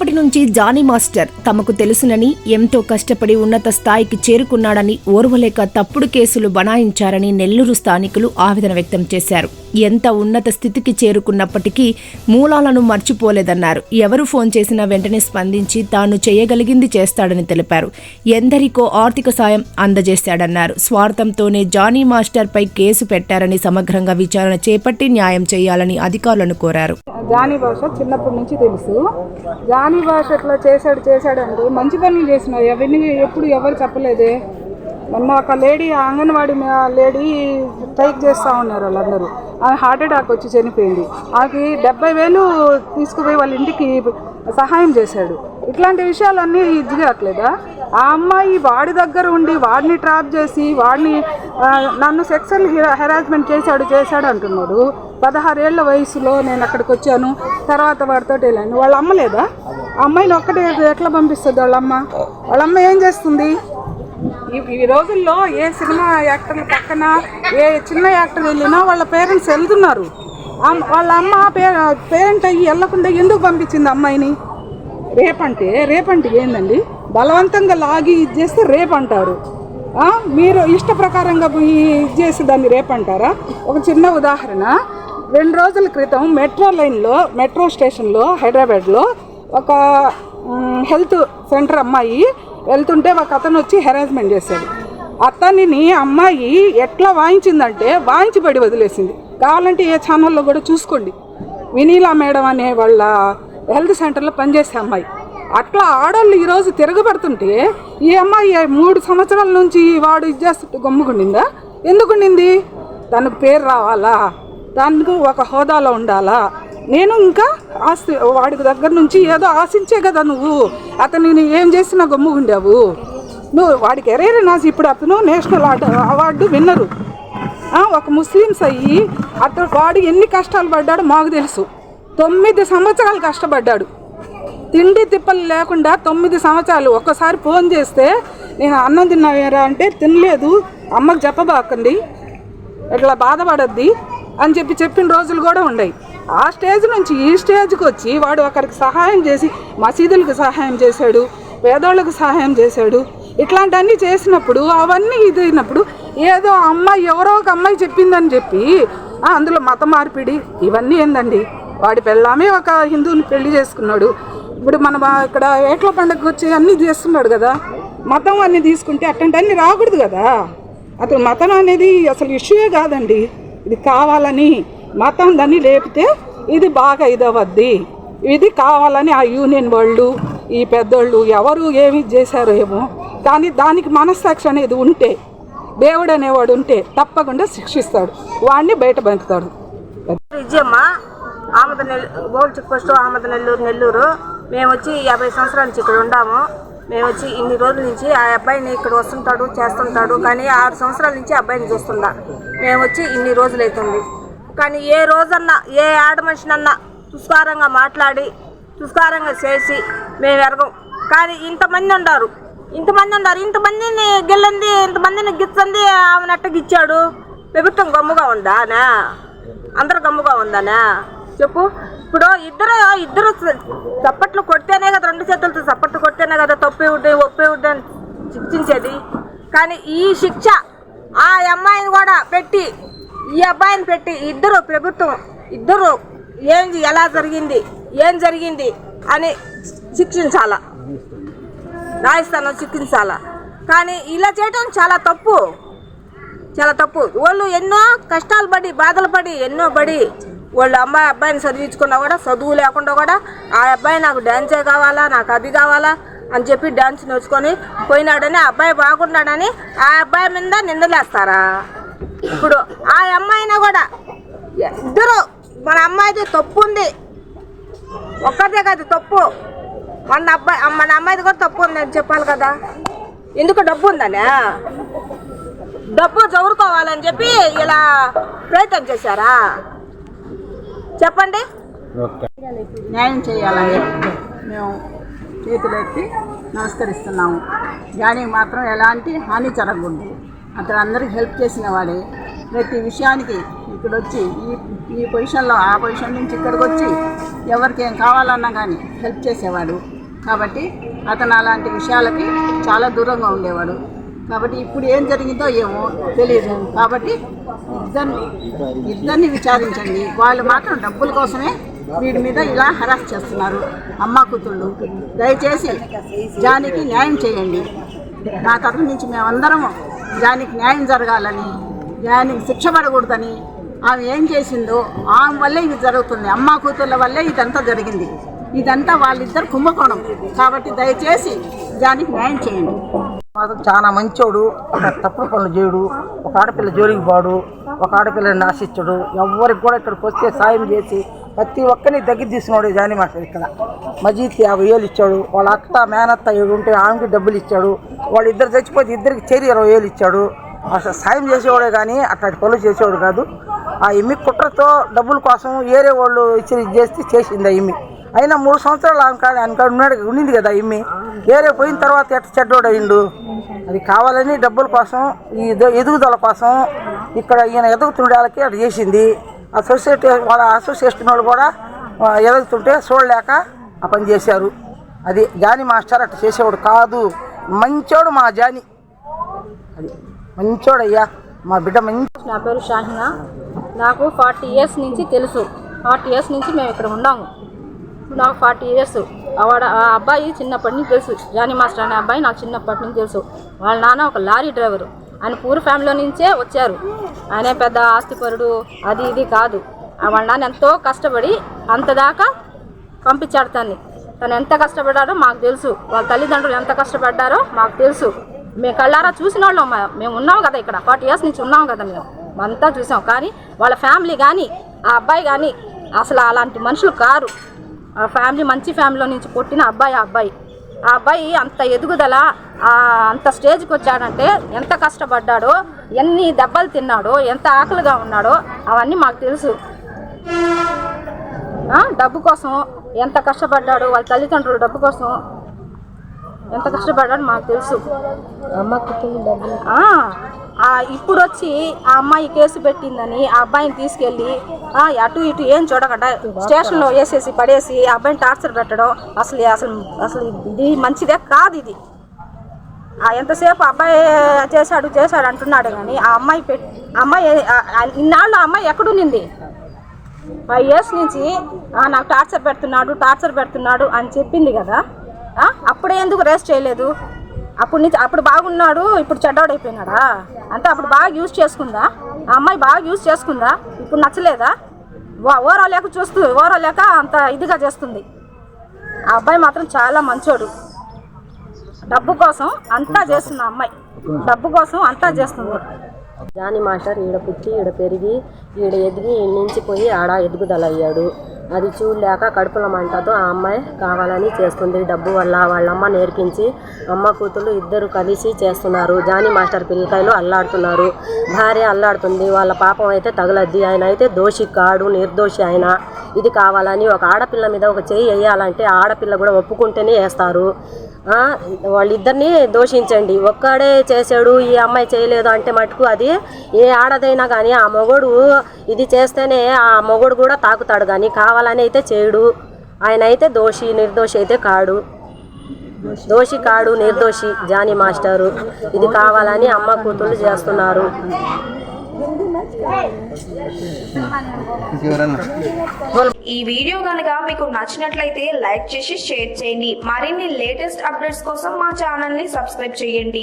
చిన్నప్పటి నుంచి Johnny master తమకు తెలుసునని ఎంతో కష్టపడి ఉన్నత స్థాయికి చేరుకున్నాడని ఓర్వలేక తప్పుడు కేసులు బనాయించారని నెల్లూరు స్థానికులు ఆవేదన వ్యక్తం చేశారు. ఎంత ఉన్నత స్థితికి చేరుకున్నప్పటికీ మూలాలను మర్చిపోలేదన్నారు. ఎవరు ఫోన్ చేసినా వెంటనే స్పందించి తాను చేయగలిగింది చేస్తాడని తెలిపారు. ఎందరికో ఆర్థిక సాయం అందజేశాడన్నారు. స్వార్థంతోనే జానీ మాస్టర్పై కేసు పెట్టారని సమగ్రంగా విచారణ చేపట్టి న్యాయం చేయాలని అధికారులను కోరారు. జానీ భాష చిన్నప్పటి నుంచి తెలుసు. జానీ భాష ఇట్లా చేశాడు చేశాడు అంటే మంచి పనులు చేసినాయి. అవన్నీ ఎప్పుడు ఎవరు చెప్పలేదే. మొన్న ఒక లేడీ అంగన్వాడీ లేడీ స్ట్రైక్ చేస్తూ ఉన్నారు వాళ్ళందరూ. ఆమె హార్ట్ అటాక్ వచ్చి చనిపోయింది. ఆమెకి డెబ్బై వేలు తీసుకుపోయి వాళ్ళ ఇంటికి సహాయం చేశాడు. ఇట్లాంటి విషయాలన్నీ ఇదిగట్లేదా ఆ అమ్మాయి వాడి దగ్గర ఉండి వాడిని ట్రాప్ చేసి వాడిని నన్ను సెక్సువల్ హెరాస్మెంట్ చేశాడు చేశాడు అంటున్నాడు. పదహారేళ్ళ వయసులో నేను అక్కడికి వచ్చాను. తర్వాత వాడితో వెళ్ళాను. వాళ్ళ అమ్మ లేదా? ఆ అమ్మాయిని ఒక్కటే ఎట్లా పంపిస్తుంది వాళ్ళ అమ్మ? వాళ్ళ అమ్మ ఏం చేస్తుంది? ఈ- రోజుల్లో ఏ సినిమా యాక్టర్ల పక్కన ఏ చిన్న యాక్టర్ వెళ్ళినా వాళ్ళ పేరెంట్స్ వెళ్తున్నారు. వాళ్ళ అమ్మ పేరెంట్ అయ్యి వెళ్ళకుండా ఎందుకు పంపించింది అమ్మాయిని? రేపంటే రేపంటే ఏందండి? బలవంతంగా లాగి ఇది చేస్తే రేపు అంటారు మీరు ఇష్ట ప్రకారంగా పోయి ఇది చేసి దాన్ని రేపు అంటారా ఒక చిన్న ఉదాహరణ. రెండు రోజుల క్రితం మెట్రో లైన్లో మెట్రో స్టేషన్లో హైదరాబాద్లో ఒక హెల్త్ సెంటర్ అమ్మాయి వెళ్తుంటే ఒక అతను వచ్చి హెరాస్మెంట్ చేశాడు. అతనిని అమ్మాయి ఎట్లా వాయించిందంటే వాయించి పడి వదిలేసింది. కావాలంటే ఏ ఛానల్లో కూడా చూసుకోండి. వినీలా మేడం అనే వాళ్ళ హెల్త్ సెంటర్లో పనిచేసే అమ్మాయి. అట్లా ఆడవాళ్ళు ఈరోజు తిరగబడుతుంటే ఈ అమ్మాయి మూడు సంవత్సరాల నుంచి వాడు ఇది చేస్తుంటే గమ్ముకుండిందా ఎందుకుండింది తనకు పేరు రావాలా? దానికి ఒక హోదాలో ఉండాలా? నేను ఇంకా ఆస్తి వాడి దగ్గర నుంచి ఏదో ఆశించే కదా నువ్వు. అతనిని ఏం చేసినా గమ్ముగుండావు నువ్వు వాడికి ఎరేరే నాసి ఇప్పుడు అతను నేషనల్ అవార్డు అవార్డు విన్నరు. ఒక ముస్లిమ్స్ అయ్యి అతను వాడు ఎన్ని కష్టాలు పడ్డాడో మాకు తెలుసు. తొమ్మిది సంవత్సరాలు కష్టపడ్డాడు. తిండి తిప్పలు లేకుండా తొమ్మిది సంవత్సరాలు ఒక్కసారి ఫోన్ చేస్తే నేను అన్నం తిన్నావేరా? అంటే తినలేదు. అమ్మకు చెప్పబాకండి. ఇట్లా బాధపడద్ది. అని చెప్పి చెప్పిన రోజులు కూడా ఉన్నాయి ఆ స్టేజ్ నుంచి ఈ స్టేజ్కి వచ్చి వాడు ఒకరికి సహాయం చేసి మసీదులకు సహాయం చేశాడు పేదోళ్ళకు సహాయం చేశాడు. ఇట్లాంటివన్నీ చేసినప్పుడు అవన్నీ ఇది అయినప్పుడు ఏదో అమ్మాయి ఎవరో ఒక అమ్మాయి చెప్పిందని చెప్పి అందులో మత మార్పిడి ఇవన్నీ ఏందండి? వాడి పెళ్ళామే ఒక హిందువుని పెళ్ళి చేసుకున్నాడు. ఇప్పుడు మనం ఇక్కడ ఏట్ల పండుగకి వచ్చి అన్నీ చేస్తున్నాడు కదా మతం అన్నీ తీసుకుంటే అట్లాంటి అన్నీ రాకూడదు కదా? అతను మతం అనేది అసలు ఇష్యూయే కాదండి. ఇది కావాలని మతం దాన్ని లేపితే ఇది బాగా ఇదవద్ది ఇది కావాలని ఆ యూనియన్ వాళ్ళు ఈ పెద్దోళ్ళు ఎవరు ఏమి చేశారో ఏమో కానీ దానికి మనస్సాక్షి అనేది ఉంటే దేవుడు అనేవాడు ఉంటే తప్పకుండా శిక్షిస్తాడు. వాడిని బయట పంపుతాడు. విజయమ్మ ఆమద నెల్లూరు గోల్డ్ చెక్ పోస్ట్ ఆమద నెల్లూరు నెల్లూరు. మేము వచ్చి యాభై సంవత్సరాల నుంచి ఇక్కడ ఉండాము. మేము వచ్చి ఇన్ని రోజుల నుంచి ఆ అబ్బాయిని ఇక్కడ వస్తుంటాడు చేస్తుంటాడు కానీ ఆరు సంవత్సరాల నుంచి ఆ అబ్బాయిని చూస్తుందా మేము వచ్చి ఇన్ని రోజులు అవుతుంది కానీ ఏ రోజన్నా ఏ ఆడ మనిషినన్నా తుస్కారంగా మాట్లాడి తుస్కారంగా చేసి మేము ఎరగం. కానీ ఇంతమంది ఉన్నారు. ఇంతమంది ఉన్నారు. ఇంతమందిని గెల్లంది ఇంతమందిని గిచ్చంది ఆమె అట్ట గిచ్చాడు. ప్రభుత్వం గమ్ముగా ఉందా నా అందరు గమ్ముగా ఉందానా చెప్పు. ఇప్పుడు ఇద్దరు ఇద్దరు చప్పట్లు కొడితేనే కదా రెండు చేతులతో చప్పట్లు కొడితేనే కదా తప్పే ఉంటే ఒప్పే ఉంటే అని శిక్షించేది. కానీ ఈ శిక్ష ఆ అమ్మాయిని కూడా పెట్టి ఈ అబ్బాయిని పెట్టి ఇద్దరు ప్రభుత్వం ఇద్దరు ఏం ఎలా జరిగింది ఏం జరిగింది అని శిక్షించాల? రాజస్థానం శిక్షించాల? కానీ ఇలా చేయడం చాలా తప్పు. చాలా తప్పు. వాళ్ళు ఎన్నో కష్టాలు పడి బాధలు పడి ఎన్నో పడి వాళ్ళ అమ్మాయి అబ్బాయిని చదివించుకున్నా కూడా చదువు లేకుండా కూడా ఆ అబ్బాయి నాకు డ్యాన్సే కావాలా నాకు అది కావాలా అని చెప్పి డ్యాన్స్ నేర్చుకొని పోయినాడని ఆ అబ్బాయి బాగున్నాడని ఆ అబ్బాయి మీద నిందలేస్తారా? ఇప్పుడు ఆ అమ్మాయినా కూడా ఇద్దరు మన అమ్మాయిది తప్పు ఉంది. ఒక్కరిదే కాదు తప్పు. మన అబ్బాయి మన అమ్మాయిది కూడా తప్పు ఉంది అని చెప్పాలి కదా. ఎందుకు డబ్బు ఉందనే? డబ్బు చదువుకోవాలని చెప్పి ఇలా ప్రయత్నం చేశారా? చెప్పండి. న్యాయం చేయాలని మేము చేతులెత్తి నమస్కరిస్తున్నాము. కానీ మాత్రం ఎలాంటి హాని జరగకూడదు అతను అందరికి హెల్ప్ చేసిన వాడే. ప్రతి విషయానికి ఇక్కడ వచ్చి ఈ ఈ పొజిషన్లో ఆ పొజిషన్ నుంచి ఇక్కడికి వచ్చి ఎవరికి ఏం కావాలన్నా కానీ హెల్ప్ చేసేవాడు. కాబట్టి అతను అలాంటి విషయాలకి చాలా దూరంగా ఉండేవాడు. కాబట్టి ఇప్పుడు ఏం జరిగిందో ఏమో తెలియదు కాబట్టి ఇద్దరిని ఇద్దరిని విచారించండి. వాళ్ళు మాత్రం డబ్బుల కోసమే వీడి మీద ఇలా హరాస్ చేస్తున్నారు. అమ్మ కూతుళ్ళు దయచేసి జానికి న్యాయం చేయండి. నా తరఫు నుంచి మేమందరం జానికి న్యాయం జరగాలని జానికి శిక్ష పడకూడదని ఆమె ఏం చేసిందో ఆమె వల్లే ఇది జరుగుతుంది. అమ్మ కూతుళ్ళ వల్లే ఇదంతా జరిగింది. ఇదంతా వాళ్ళిద్దరు కుంభకోణం. కాబట్టి దయచేసి దానికి న్యాయం చేయండి. మాత్రం చాలా మంచోడు. ఒక తప్పుడు పనులు చేయడు. ఒక ఆడపిల్ల జోలికి పోడు. ఒక ఆడపిల్లని నాశించడు ఎవరికి కూడా ఇక్కడికి వస్తే సాయం చేసి ప్రతి ఒక్కరిని దగ్గర తీసుకున్నాడు జాని మాస్టర్ ఇక్కడ. మజీద్కి యాభై వేలు ఇచ్చాడు. వాళ్ళ అత్త మేనత్త ఏడు ఉంటే ఆమెకి డబ్బులు ఇచ్చాడు. వాళ్ళు ఇద్దరు చచ్చిపోతే ఇద్దరికి చేరి ఇరవై వేలు ఇచ్చాడు. అసలు సాయం చేసేవాడే కానీ అట్లాంటి పనులు చేసేవాడు కాదు. ఆ ఇమ్మి కుట్రతో డబ్బుల కోసం ఏరే వాళ్ళు ఇచ్చి చేస్తే చేసింది ఆ ఇమ్మి. అయినా మూడు సంవత్సరాలు ఆమె కాడ ఆయన కాడ ఉన్నాడు ఉండింది కదా ఇమ్మి. వేరే పోయిన తర్వాత ఎట్ట చెడ్డోడు అయిండు? అది కావాలని డబ్బుల కోసం ఈ ఎదుగుదల కోసం ఇక్కడ ఈయన ఎదుగుతుండేళ్ళకి అటు చేసింది. ఆ సొసైటీ వాళ్ళ అసోసియేషన్ వాళ్ళు కూడా ఎదుగుతుంటే చూడలేక ఆ పని చేశారు. అది జాని మాస్టర్ అట్లా చేసేవాడు కాదు. మంచోడు మా జాని. అది మంచోడయ్యా. మా బిడ్డ మంచి నా పేరు షాహినా. నాకు ఫార్టీ ఇయర్స్ నుంచి తెలుసు. ఫార్టీ ఇయర్స్ నుంచి మేము ఇక్కడ ఉన్నాము. నాకు ఫార్టీ ఇయర్స్. వాడు ఆ అబ్బాయి చిన్నప్పటి నుంచి తెలుసు. జానీ మాస్టర్ అనే అబ్బాయి నాకు చిన్నప్పటి నుంచి తెలుసు. వాళ్ళ నాన్న ఒక లారీ డ్రైవరు. ఆయన పూర్ ఫ్యామిలీ నుంచే వచ్చారు. ఆయనే పెద్ద ఆస్తిపరుడు అది ఇది కాదు. వాళ్ళ నాన్న ఎంతో కష్టపడి అంతదాకా పంపించాడు తన్ని. తను ఎంత కష్టపడ్డాడో మాకు తెలుసు. వాళ్ళ తల్లిదండ్రులు ఎంత కష్టపడ్డారో మాకు తెలుసు. మేము కళ్ళారా చూసిన వాళ్ళం మేము ఉన్నాం కదా ఇక్కడ. ఫార్టీ ఇయర్స్ నుంచి ఉన్నాం కదా మేము. అంతా చూసాం. కానీ వాళ్ళ ఫ్యామిలీ కానీ ఆ అబ్బాయి కానీ అసలు అలాంటి మనుషులు కారు. ఫ్యామిలీ మంచి ఫ్యామిలీలో నుంచి పుట్టిన అబ్బాయి ఆ అబ్బాయి. ఆ అబ్బాయి అంత ఎదుగుదల అంత స్టేజ్కి వచ్చాడంటే ఎంత కష్టపడ్డాడో ఎన్ని దెబ్బలు తిన్నాడో ఎంత ఆకలిగా ఉన్నాడో అవన్నీ మాకు తెలుసు. డబ్బు కోసం ఎంత కష్టపడ్డాడు వాళ్ళ తల్లిదండ్రులు డబ్బు కోసం ఎంత కష్టపడ్డాడు మాకు తెలుసు. ఇప్పుడు వచ్చి ఆ అమ్మాయి కేసు పెట్టిందని ఆ అబ్బాయిని తీసుకెళ్ళి అటు ఇటు ఏం చూడకుండా స్టేషన్లో వేసేసి పడేసి ఆ అబ్బాయిని టార్చర్ పెట్టడం అసలు అసలు అసలు ఇది మంచిదే కాదు ఇది. ఆ ఎంతసేపు అబ్బాయి చేశాడు చేశాడు అంటున్నాడు కానీ ఆ అమ్మాయి పెట్ ఆ అమ్మాయి ఆ ఇన్నాళ్ళు ఆ అమ్మాయి ఎక్కడుండింది ఫైవ్ ఇయర్స్ నుంచి నాకు టార్చర్ పెడుతున్నాడు టార్చర్ పెడుతున్నాడు అని చెప్పింది కదా. అప్పుడే ఎందుకు రెస్ట్ చేయలేదు? అప్పుడు నుంచి అప్పుడు బాగున్నాడు ఇప్పుడు చెడ్డోడు అంటే అప్పుడు బాగా యూజ్ చేసుకుందా? ఆ అమ్మాయి బాగా యూజ్ చేసుకుందా? ఇప్పుడు నచ్చలేదా? ఓ- ఓరో లేక చూస్తూ ఓరో లేక అంత ఇదిగా చేస్తుంది. ఆ అబ్బాయి మాత్రం చాలా మంచోడు. డబ్బు కోసం అంతా చేస్తుంది అమ్మాయి. డబ్బు కోసం అంతా చేస్తుంది. జాని మాస్టర్ ఈడ పుట్టి ఈడ పెరిగి ఈడ ఎదిగి ఈడ నుంచి పోయి ఆడ ఎదుగుదల అయ్యాడు అది చూడలేక కడుపుల మంటతో ఆ అమ్మాయి కావాలని చేస్తుంది. డబ్బు వల్ల వాళ్ళమ్మ నేర్పించి అమ్మ కూతురు ఇద్దరు కలిసి చేస్తున్నారు. జానీ మాస్టర్ పిల్లకాయలు అల్లాడుతున్నారు. భార్య అల్లాడుతుంది. వాళ్ళ పాపం అయితే తగలద్ది. ఆయన అయితే దోషి కాడు నిర్దోషి ఆయన. ఇది కావాలని ఒక ఆడపిల్ల మీద ఒక చేయి వేయాలంటే ఆడపిల్ల కూడా ఒప్పుకుంటేనే వేస్తారు. వాళ్ళిద్దరిని దోషించండి. ఒక్కడే చేశాడు ఈ అమ్మాయి చేయలేదు అంటే మటుకు అది ఏ ఆడదైనా కానీ ఆ మొగుడు ఇది చేస్తేనే ఆ మొగుడు కూడా తాకుతాడు కానీ కావాలి కావాలని అయితే చేయడు. ఆయన అయితే దోషి నిర్దోషి అయితే కాడు. దోషి కాడు నిర్దోషి జానీ మాస్టరు. ఇది కావాలని అమ్మ కూతుళ్ళు చేస్తున్నారు. ఈ వీడియో కనుక మీకు నచ్చినట్లయితే లైక్ చేసి షేర్ చేయండి. మరిన్ని లేటెస్ట్ అప్డేట్స్ కోసం మా ఛానల్ని సబ్స్క్రైబ్ చేయండి.